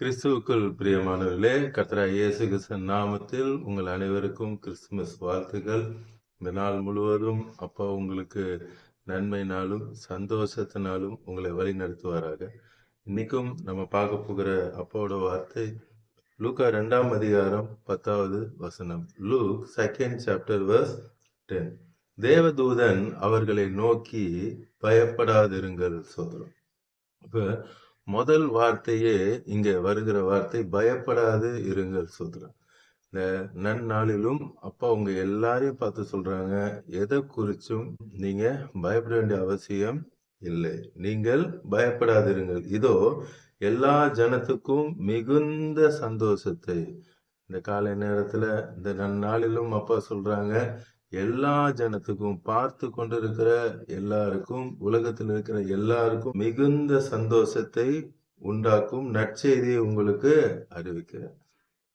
கிறிஸ்துவுக்குள் பிரியமானவர்களே கத்ரா இயேசு கிருஷ்ணன் நாமத்தில் உங்கள் அனைவருக்கும் கிறிஸ்துமஸ் வாழ்த்துக்கள். இந்த நாள் முழுவதும் அப்பா உங்களுக்கு நன்மையினாலும் சந்தோஷத்தினாலும் உங்களை வழி நடத்துவாராக இன்னைக்கும் நம்ம பார்க்க போகிற அப்பாவோட வார்த்தை லூக்கா ரெண்டாம் அதிகாரம் பத்தாவது வசனம். Luke second chapter verse ten தேவதூதன் அவர்களை நோக்கி பயப்படாதிருங்கள் சொல்கிறோம் இப்போ முதல் வார்த்தையே இங்கே வருகிற வார்த்தை பயப்படாது இருங்கள் சொல்கிறார் இந்த நன்னாளிலும் அப்பா உங்க எல்லாரையும் பார்த்து சொல்றாங்க. எதை குறிச்சும் நீங்க பயப்பட வேண்டிய அவசியம் இல்லை. நீங்கள் பயப்படாதிருங்கள் இதோ எல்லா ஜனத்துக்கும் மிகுந்த சந்தோஷத்தை. இந்த காலை நேரத்துல இந்த நன்னாளிலும் அப்பா சொல்றாங்க. எல்லா ஜனத்துக்கும் பார்த்து கொண்டிருக்கிற எல்லாருக்கும் உலகத்தில் இருக்கிற எல்லாருக்கும் மிகுந்த சந்தோஷத்தை உண்டாக்கும் நற்செய்தியை உங்களுக்கு அறிவிக்கிறேன்.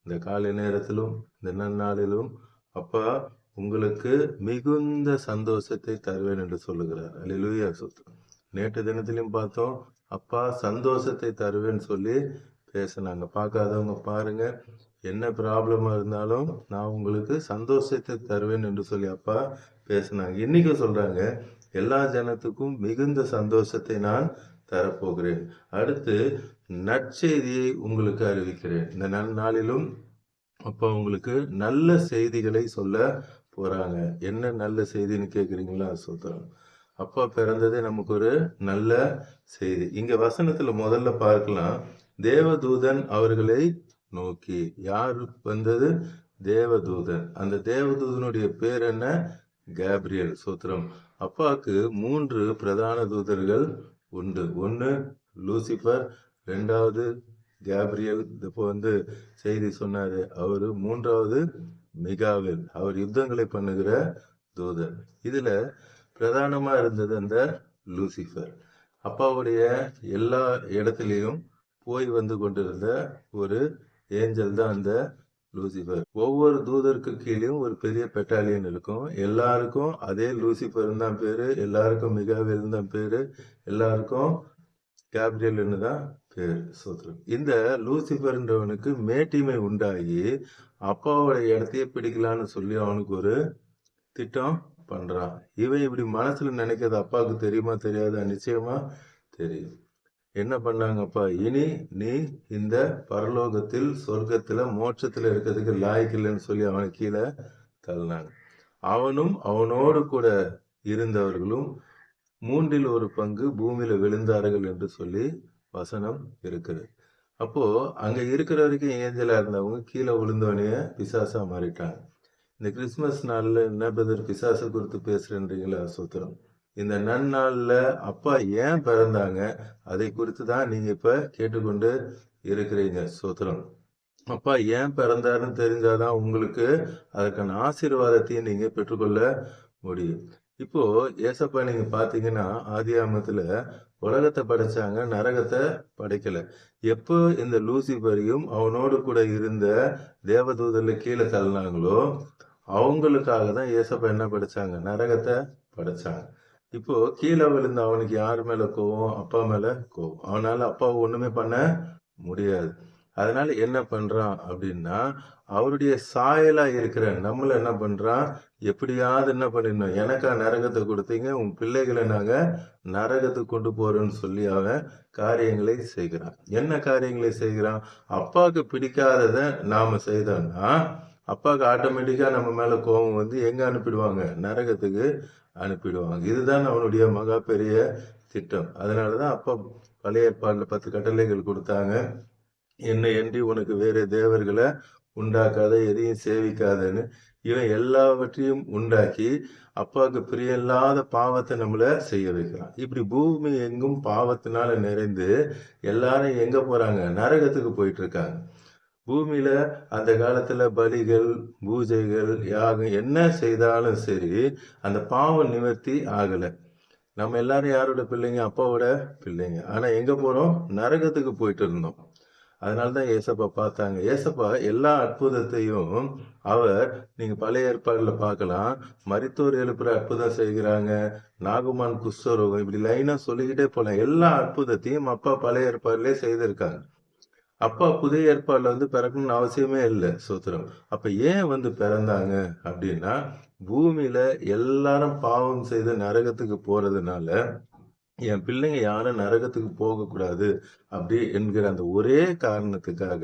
இந்த காலை நேரத்திலும் இந்த நன்னாளிலும் அப்பா உங்களுக்கு மிகுந்த சந்தோஷத்தை தருவேன் என்று சொல்லுகிறார். அலிலுயா சுத்தம் நேற்று தினத்திலையும் பார்த்தோம் அப்பா சந்தோஷத்தை தருவேன்னு சொல்லி பேசினாங்க. பார்க்காதவங்க பாருங்க என்ன ப்ராப்ளமாக இருந்தாலும் நான் உங்களுக்கு சந்தோஷத்தை தருவேன் என்று சொல்லி அப்பா பேசினாங்க. இன்றைக்கும் சொல்கிறாங்க எல்லா ஜனத்துக்கும் மிகுந்த சந்தோஷத்தை நான் தரப்போகிறேன். அடுத்து நற்செய்தியை உங்களுக்கு அறிவிக்கிறேன். இந்த நன்னாளிலும் அப்பா உங்களுக்கு நல்ல செய்திகளை சொல்ல போகிறாங்க என்ன நல்ல செய்தின்னு கேட்குறீங்களா சொல்றேன் அப்பா பிறந்ததே நமக்கு ஒரு நல்ல செய்தி. இங்கே வசனத்தில் முதல்ல பார்க்கலாம். தேவதூதன் அவர்களை நோக்கி யார் வந்தது? தேவதூதன். அந்த தேவதூதனுடைய பேர் என்ன? கேப்ரியல் சூத்திரம். அப்பாவுக்கு மூன்று பிரதான தூதர்கள் உண்டு. ஒன்று லூசிஃபர் ரெண்டாவது கேப்ரியல். இப்போ வந்து செய்தி சொன்னாரு. அவரு மூன்றாவது மிகாவில். அவர் யுத்தங்களை பண்ணுகிற தூதர். இதுல பிரதானமா இருந்தது அந்த லூசிஃபர். அப்பாவுடைய எல்லா இடத்துலையும் போய் வந்து கொண்டிருந்த ஒரு ஏஞ்சல் தான் அந்த லூசிஃபர். ஒவ்வொரு தூதருக்கு கீழேயும் ஒரு பெரிய பெட்டாலியன் இருக்கும். எல்லாருக்கும் அதே லூசிஃபர் தான் பேரு. எல்லாருக்கும் மிகாவில் தான் பேரு. எல்லாருக்கும் கேப்ரியல்னு தான் பேர் சோத்ரம். இந்த லூசிஃபர்ன்றவனுக்கு மேட்டிமை உண்டாகி அப்பாவோட இடத்தையே பிடிக்கலான்னு சொல்லி அவனுக்கு ஒரு திட்டம் பண்றான். இவன் இப்படி மனசுல நினைக்கிறது அப்பாவுக்கு தெரியுமா தெரியாதா? நிச்சயமா தெரியும். என்ன பண்ணாங்கப்பா? இனி நீ இந்த பரலோகத்தில் சொர்க்கத்தில் மோட்சத்தில் இருக்கிறதுக்கு லாய்க்கில்லைன்னு சொல்லி அவனை கீழே தள்ளினாங்க. அவனும் அவனோடு கூட இருந்தவர்களும் மூன்றில் ஒரு பங்கு பூமியில விழுந்தார்கள் என்று சொல்லி வசனம் இருக்குது. அப்போ அங்க இருக்கிற வரைக்கும் ஏஞ்சலா இருந்தவங்க கீழே விழுந்தவனே பிசாசா மாறிட்டாங்க. இந்த கிறிஸ்மஸ் நாளில் என்ன பிரதர் பிசாசை குறித்து பேசுறேன்றீங்களா சுத்திரம்? இந்த நன்னாளில் அப்பா ஏன் பிறந்தாங்க? அதை குறித்து தான் நீங்க இப்ப கேட்டுக்கொண்டு இருக்கிறீங்க சூத்திரம். அப்பா ஏன் பிறந்தாருன்னு தெரிஞ்சாதான் உங்களுக்கு அதற்கான ஆசீர்வாதத்தையும் நீங்க பெற்றுக்கொள்ள முடியும். இப்போ ஏசப்பா நீங்க பாத்தீங்கன்னா ஆதியாமத்துல உலகத்தை படைச்சாங்க நரகத்தை படைக்கல. எப்போ இந்த லூசிபரியும் அவனோடு கூட இருந்த தேவதூதர்ல கீழே தள்ளினாங்களோ அவங்களுக்காக தான் ஏசப்பா என்ன படைச்சாங்க? நரகத்தை படைச்சாங்க. இப்போ கீழே விழுந்த அவனுக்கு யார் மேல கோவம்? அப்பா மேல கோவம். அவனால அப்பாவை ஒண்ணுமே பண்ண முடியாது. அதனால என்ன பண்றான் அப்படின்னா அவருடைய சாயலா இருக்கிற நம்மள என்ன பண்றான்? எப்படியாவது என்ன பண்ணிடணும்? எனக்கா நரகத்தை கொடுத்தீங்க உன் பிள்ளைகளை நாங்க நரகத்துக்கு கொண்டு போறோம்னு சொல்லி அவன் காரியங்களை செய்கிறான். என்ன காரியங்களை செய்கிறான்? அப்பாவுக்கு பிடிக்காதத நாம செய்தோம்னா அப்பாவுக்கு ஆட்டோமேட்டிக்கா நம்ம மேல கோபம் வந்து எங்க அனுப்பிடுவாங்க? நரகத்துக்கு அனுப்பிடுவாங்க. இதுதான் அவனுடைய மகா பெரிய திட்டம். அதனாலதான் அப்பா பழைய ஏற்பாடுல பத்து கட்டளைகள் கொடுத்தாங்க. என்னை எண்டி உனக்கு வேறு தேவர்களை உண்டாக்காத எதையும் சேவிக்காதன்னு. இவன் எல்லாவற்றையும் உண்டாக்கி அப்பாவுக்கு பிரியமில்லாத பாவத்தை நம்மளை செய்ய வைக்கிறான். இப்படி பூமி எங்கும் பாவத்தினால நிறைந்து எல்லாரும் எங்கே போகிறாங்க நரகத்துக்கு போயிட்டு இருக்காங்க. பூமியில அந்த காலத்துல பலிகள் பூஜைகள் யாகம் என்ன செய்தாலும் சரி அந்த பாவம் நிவர்த்தி ஆகல. நம்ம எல்லாரும் யாரோட பிள்ளைங்க? அப்பாவோட பிள்ளைங்க. ஆனா எங்க போறோம்? நரகத்துக்கு போயிட்டு இருந்தோம். அதனாலதான் ஏசப்பா பார்த்தாங்க. ஏசப்பா எல்லா அற்புதத்தையும் அவர் நீங்க பழைய ஏற்பாடுல பார்க்கலாம். மருத்துவர் எழுப்புற அற்புதம் செய்கிறாங்க. நாகுமான் குஷ்டரோகம் இப்படி லைனா சொல்லிக்கிட்டே போலாம். எல்லா அற்புதத்தையும் அப்பா பழைய ஏற்பாடுலேயே செய்திருக்காங்க அப்பா புதிய ஏற்பாடுல வந்து பிறக்கணும்னு அவசியமே இல்லை சூத்திரம். அப்ப ஏன் வந்து பிறந்தாங்க அப்படின்னா பூமியில எல்லாரும் பாவம் செய்து நரகத்துக்கு போறதுனால என் பிள்ளைங்க யாரும் நரகத்துக்கு போகக்கூடாது அப்படி என்கிற அந்த ஒரே காரணத்துக்காக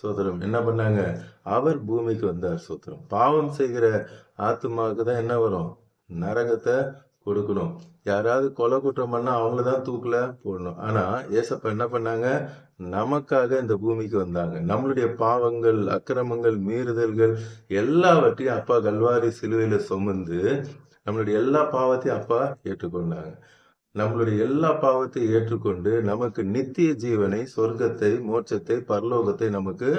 சோதரம் என்ன பண்ணாங்க? அவர் பூமிக்கு வந்தார் சோதரம் பாவம் செய்கிற ஆத்மாவுக்கு தான் என்ன வரும்? நரகத்தை கொடுக்கணும். யாராவது கொலை குற்றம் பண்ணா அவங்கள தான் தூக்கில் போடணும். ஆனால் ஏசப்பா என்ன பண்ணாங்க? நமக்காக இந்த பூமிக்கு வந்தாங்க. நம்மளுடைய பாவங்கள் அக்கிரமங்கள் மீறுதல்கள் எல்லாவற்றையும் அப்பா கல்வாரி சிலுவையில் சுமந்து நம்மளுடைய எல்லா பாவத்தையும் அப்பா ஏற்றுக்கொண்டாங்க. நம்மளுடைய எல்லா பாவத்தையும் ஏற்றுக்கொண்டு நமக்கு நித்திய ஜீவனை சொர்க்கத்தை மோட்சத்தை பரலோகத்தை நமக்கு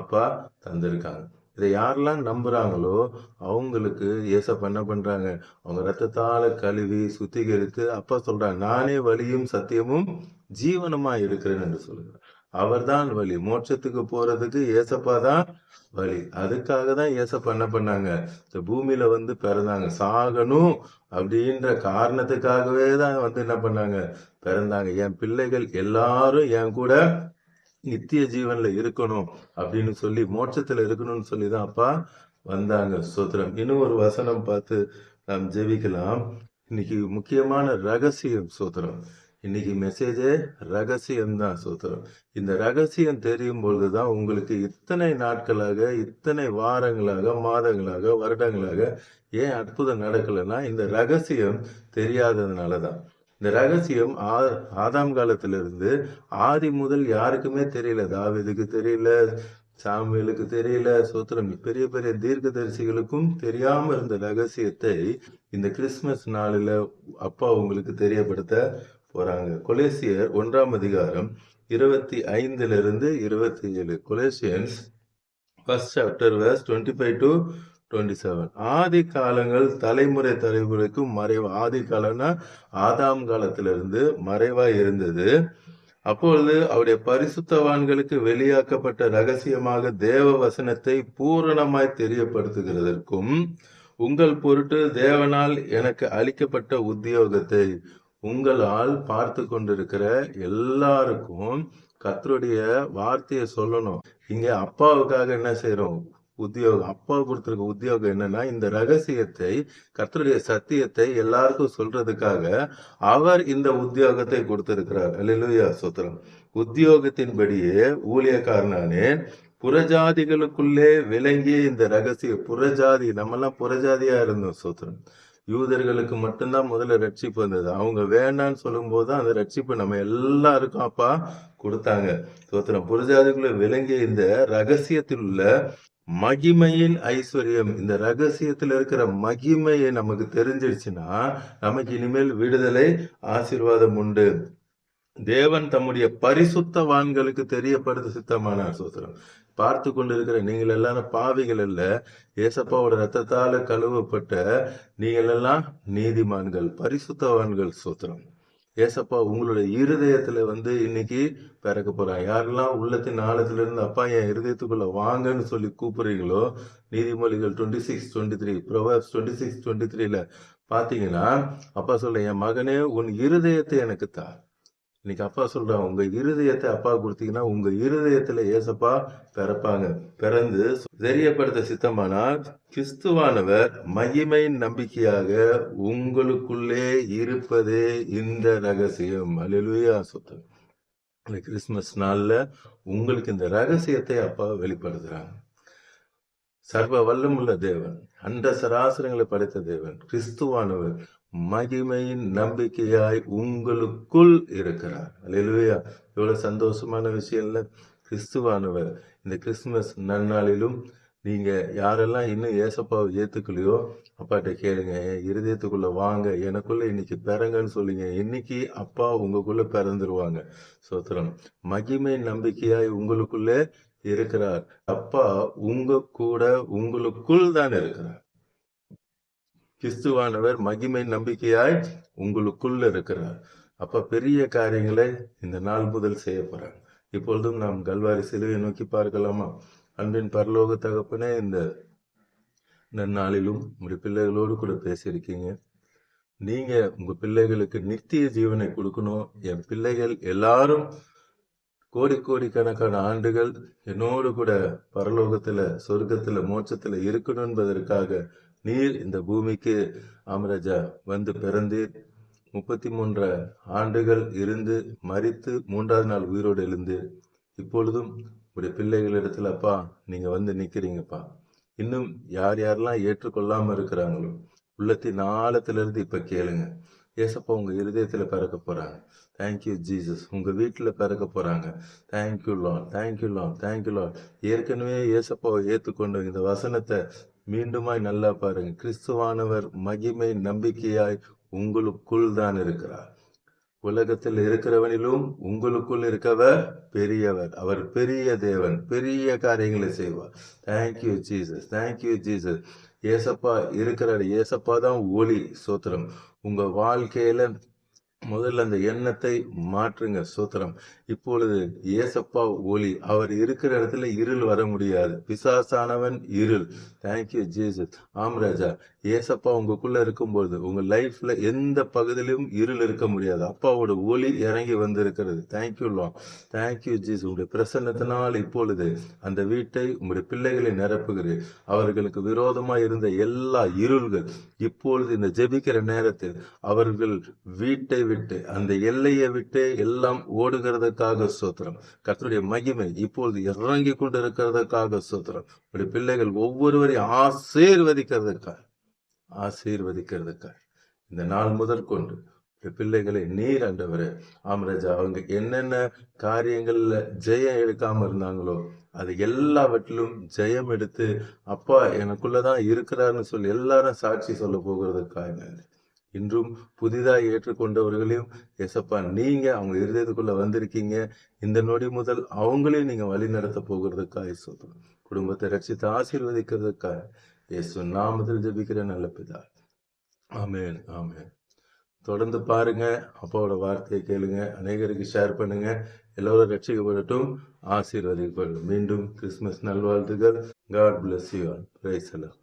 அப்பா தந்திருக்காங்க. இதை யாரெல்லாம் நம்புகிறாங்களோ அவங்களுக்கு ஏசப்பா என்ன பண்ணுறாங்க அவங்க ரத்தத்தால் கழுவி சுத்திகரித்து அப்பா சொல்கிறாங்க நானே வழியும் சத்தியமும் ஜீவனமாக இருக்கிறேன் என்று அவர் அவர்தான் வழி. மோட்சத்துக்கு போகிறதுக்கு ஏசப்பா தான் வழி. அதுக்காக தான் ஏசப்பா என்ன பண்ணாங்க? இந்த பூமியில் வந்து பிறந்தாங்க. சாகணும் அப்படின்ற காரணத்துக்காகவே தான் வந்து என்ன பண்ணாங்க? பிறந்தாங்க. என் பிள்ளைகள் எல்லாரும் என் கூட நித்திய ஜீவன்ல இருக்கணும் அப்படின்னு சொல்லி மோட்சத்துல இருக்கணும்னு சொல்லி தான் அப்பா வந்தாங்க சோத்திரம் இன்னும் ஒரு வசனம் பார்த்து நாம் ஜெபிக்கலாம். இன்னைக்கு முக்கியமான ரகசியம் சோத்திரம் இன்னைக்கு மெசேஜே ரகசியம்தான் சோத்திரம் இந்த ரகசியம் தெரியும் பொழுதுதான் உங்களுக்கு இத்தனை நாட்களாக இத்தனை வாரங்களாக மாதங்களாக வருடங்களாக ஏன் அற்புதம் நடக்கலைன்னா இந்த ரகசியம் தெரியாததுனால தான் இந்த ரகசியம் ஆ- ஆதாம் காலத்திலிருந்து ஆதி முதல் யாருக்குமே தெரியல. தாவிதுக்கு தெரியல சாமுவேலுக்கு தெரியல சோத்திரம் பெரிய பெரிய தீர்க்கதரிசிகளுக்கும் தெரியாம இருந்த ரகசியத்தை இந்த கிறிஸ்துமஸ் நாளில அப்பா உங்களுக்கு தெரியப்படுத்த போறாங்க. கொலேசியர் ஒன்றாம் அதிகாரம் இருபத்தி ஐந்துல இருந்து இருபத்தி ஏழு. Colossians first chapter verse twenty five to twenty seven ஆதி காலங்கள் தலைமுறை தலைமுறைக்கும் மறைவு. ஆதி காலம்னா ஆதாம் காலத்திலிருந்து மறைவா இருந்தது. அப்பொழுது அவருடைய பரிசுத்தவான்களுக்கு வெளியாக்கப்பட்ட ரகசியமாக தேவ வசனத்தை பூரணமாய் தெரியப்படுத்துகிறதற்கும் உங்கள் பொருட்டு தேவனால் எனக்கு அளிக்கப்பட்ட உத்தியோகத்தை உங்களால் பார்த்து கொண்டிருக்கிற எல்லாருக்கும் கத்தருடைய வார்த்தையை சொல்லணும். இங்க அப்பாவுக்காக என்ன செய்யறோம் உத்தியோகம். அப்பா கொடுத்திருக்க உத்தியோகம் என்னன்னா இந்த ரகசியத்தை கர்த்தருடைய சத்தியத்தை எல்லாருக்கும் சொல்றதுக்காக அவர் இந்த உத்தியோகத்தை கொடுத்திருக்கிறார். அல்லேலூயா சோத்திரம் உத்தியோகத்தின்படியே ஊழியக்காரனானே புறஜாதிகளுக்குள்ளே விளங்கிய இந்த ரகசிய புறஜாதி நம்மெல்லாம் புறஜாதியா இருந்தோம் சோத்திரம் யூதர்களுக்கு மட்டும்தான் முதல்ல ரட்சிப்பு வந்தது. அவங்க வேண்டான்னு சொல்லும்போது தான் அந்த ரட்சிப்பு நம்ம எல்லாருக்கும் அப்பா கொடுத்தாங்க. சோத்திரம் புறஜாதிக்குள்ள விளங்கிய இந்த ரகசியத்தில் உள்ள மகிமையின் ஐஸ்வர்யம். இந்த ரகசியத்தில் இருக்கிற மகிமையை நமக்கு தெரிஞ்சிருச்சுன்னா நமக்கு இனிமேல் விடுதலை ஆசீர்வாதம் உண்டு. தேவன் தம்முடைய பரிசுத்தவான்களுக்கு தெரியப்படுத்த சித்தமான சோத்திரம். பார்த்து கொண்டிருக்கிற நீங்கள் எல்லாரும் பாவிகள் அல்ல. ஏசப்பாவோட ரத்தத்தால கழுவப்பட்ட நீங்கள் எல்லாம் நீதிமான்கள் பரிசுத்தவான்கள் சோத்திரம். ஏசப்பா உங்களுடைய இருதயத்துல வந்து இன்னைக்கு பிறக்க போகிறான் யாரெல்லாம் உள்ளத்தின் ஆழத்துல இருந்து அப்பா என் இருதயத்துக்குள்ள வாங்கன்னு சொல்லி கூப்பிடுறீங்களோ நீதிமொழிகள் twenty six twenty three proverbs twenty six twenty த்ரீல பாத்தீங்கன்னா அப்பா சொல்ல என் மகனே உன் இருதயத்தை எனக்கு தான் இன்னைக்கு அப்பா சொல்கிறான் உங்க இருதயத்தை அப்பா கொடுத்தீங்கன்னா உங்க இருதயத்துல ஏசப்பா பிறப்பாங்க. பிறந்து தெரியப்படுத்த சித்தமானால் கிறிஸ்துவானவர் மகிமையின் நம்பிக்கையாக உங்களுக்குள்ளே இருப்பதே இந்த ரகசியம். அல்லேலூயா சொத்து. இந்த கிறிஸ்துமஸ் நாள்ல உங்களுக்கு இந்த ரகசியத்தை அப்பா வெளிப்படுத்துறாங்க. சர்வ வல்லமுள்ள தேவன் அண்ட சராசரங்களை படைத்த தேவன் கிறிஸ்துவானவர் மகிமையின் நம்பிக்கையாய் உங்களுக்குள் இருக்கிறார். அல்லேலூயா எவ்வளவு சந்தோஷமான விஷயம் கிறிஸ்துவானவர். இந்த கிறிஸ்துமஸ் நன்னாளிலும் நீங்க யாரெல்லாம் இன்னும் ஏசப்பாவை ஏத்துக்கலையோ அப்பாட்ட கேளுங்க. என் இருதயத்துக்குள்ள வாங்க. எனக்குள்ள இன்னைக்கு பிறங்கன்னு சொல்லுங்க. இன்னைக்கு அப்பா உங்களுக்குள்ள பிறந்துருவாங்க. சோத்திரம் மகிமை நம்பிக்கையாய் உங்களுக்குள்ளே இருக்கிறார். அப்பா உங்க கூட உங்களுக்குள் தான் இருக்கிறார். கிறிஸ்துவானவர் மகிமை நம்பிக்கையாய் உங்களுக்குள் இருக்கிறார். அப்ப பெரிய காரியங்களை இந்த நாள் முதல் செய்ய போறாங்க இப்பொழுதும் நாம் கல்வாரி சிலுவை நோக்கி பார்க்கலாமா? அன்பின் பரலோக தகப்பனே இந்த நன்னாளிலும் உங்களுடைய பிள்ளைகளோடு கூட பேசியிருக்கீங்க. நீங்க உங்க பிள்ளைகளுக்கு நித்திய ஜீவனை கொடுக்கணும். என் பிள்ளைகள் எல்லாரும் கோடி கோடிக்கணக்கான ஆண்டுகள் என்னோடு கூட பரலோகத்துல சொர்க்கத்துல மோட்சத்துல இருக்கணும் என்பதற்காக நீர் இந்த பூமிக்கு ஆமராஜா வந்து பிறந்தீர். முப்பத்தி மூன்று ஆண்டுகள் இருந்து மறித்து மூன்றாவது நாள் உயிரோடு எழுந்து இப்பொழுதும் உடைய பிள்ளைகளிடத்துல அப்பா நீங்க வந்து நிக்கிறீங்கப்பா. இன்னும் யார் யாரெல்லாம் ஏற்றுக்கொள்ளாம இருக்கிறாங்களோ உள்ளத்தின் ஆழத்திலிருந்து இப்ப கேளுங்க. ஏசப்பா உங்க இருதயத்துல பிறக்க போறாங்க. தேங்க்யூ ஜீசஸ் உங்க வீட்டுல பிறக்க போறாங்க. Thank you lord thank you lord thank you lord ஏற்கனவே ஏசப்பாவை ஏற்றுக்கொண்டு இந்த வசனத்தை மீண்டுமாய் நல்லா பாருங்க. கிறிஸ்துவானவர் மகிமை நம்பிக்கையாய் உங்களுக்குள் தான் இருக்கிறார். உலகத்தில் இருக்கிறவனிலும் உங்களுக்குள் இருக்கவர் பெரியவர். அவர் பெரிய தேவன் பெரிய காரியங்களை செய்வார். தேங்க்யூ ஜீசஸ் தேங்க்யூ ஜீசஸ் ஏசப்பா இருக்கிறார். ஏசப்பா தான் ஒளி சோத்திரம். உங்கள் வாழ்க்கையில முதல்ல அந்த எண்ணத்தை மாற்றுங்க சூத்திரம். இப்பொழுது ஏசப்பா ஒளி அவர் இருக்கிற இடத்துல இருள் வர முடியாது. பிசாசானவன் இருள். தேங்க்யூ ஜீசஸ் ஆம் ராஜா. ஏசப்பா உங்களுக்குள்ள இருக்கும்பொழுது உங்க லைஃப்ல எந்த பகுதியிலும் இருள் இருக்க முடியாது. அப்பாவோட ஒளி இறங்கி வந்திருக்கிறது. தேங்க்யூ லா தேங்க்யூ ஜீஸ் உங்களுடைய பிரசன்னத்தினால் இப்பொழுது அந்த வீட்டை உங்களுடைய பிள்ளைகளை நிரப்புகிறேன். அவர்களுக்கு விரோதமா இருந்த எல்லா இருள்கள் இப்பொழுது இந்த ஜெபிக்கிற நேரத்தில் அவர்கள் வீட்டை விட்டு அந்த எல்லையை விட்டு எல்லாம் ஓடுகிறதுக்காக சோத்திரம் கத்தருடைய மகிமை இப்பொழுது இறங்கி கொண்டு இருக்கிறதுக்காக சோத்திரம் உடைய பிள்ளைகள் ஒவ்வொருவரையும் ஆசீர்வதிக்கிறதுக்காக ஆசீர்வதிக்கிறதுக்காக இந்த நாள் முதற்கொண்டு கொண்டு பிள்ளைகளை நீர் ஆண்டவர் ஆமராஜா அவங்க என்னென்ன காரியங்கள்ல ஜெயம் எடுக்காம இருந்தாங்களோ அது எல்லாவற்றிலும் ஜெயம் எடுத்து அப்பா எனக்குள்ளதான் இருக்கிறாருன்னு சொல்லி எல்லாரும் சாட்சி சொல்ல போகிறதுக்காக நன்றி இன்றும் புதிதாக ஏற்றுக்கொண்டவர்களையும் எசப்பா நீங்கள் அவங்க இருதயத்துக்குள்ளே வந்திருக்கீங்க. இந்த நொடி முதல் அவங்களையும் நீங்கள் வழி நடத்த போகிறதுக்காக சொல்றோம் குடும்பத்தை ரட்சித்து ஆசீர்வதிக்கிறதுக்காக இயேசு நாமத்தில் ஜெபிக்கிற நல்ல பிதா. ஆமேன் ஆமேன். தொடர்ந்து பாருங்க அப்பாவோட வார்த்தையை கேளுங்க அநேகருக்கு ஷேர் பண்ணுங்க. எல்லோரும் ரட்சிக்கப்படட்டும். ஆசீர்வதிக்கப்படும் மீண்டும் கிறிஸ்மஸ் நல்வாழ்த்துகள் God bless you all praise எல்லாம்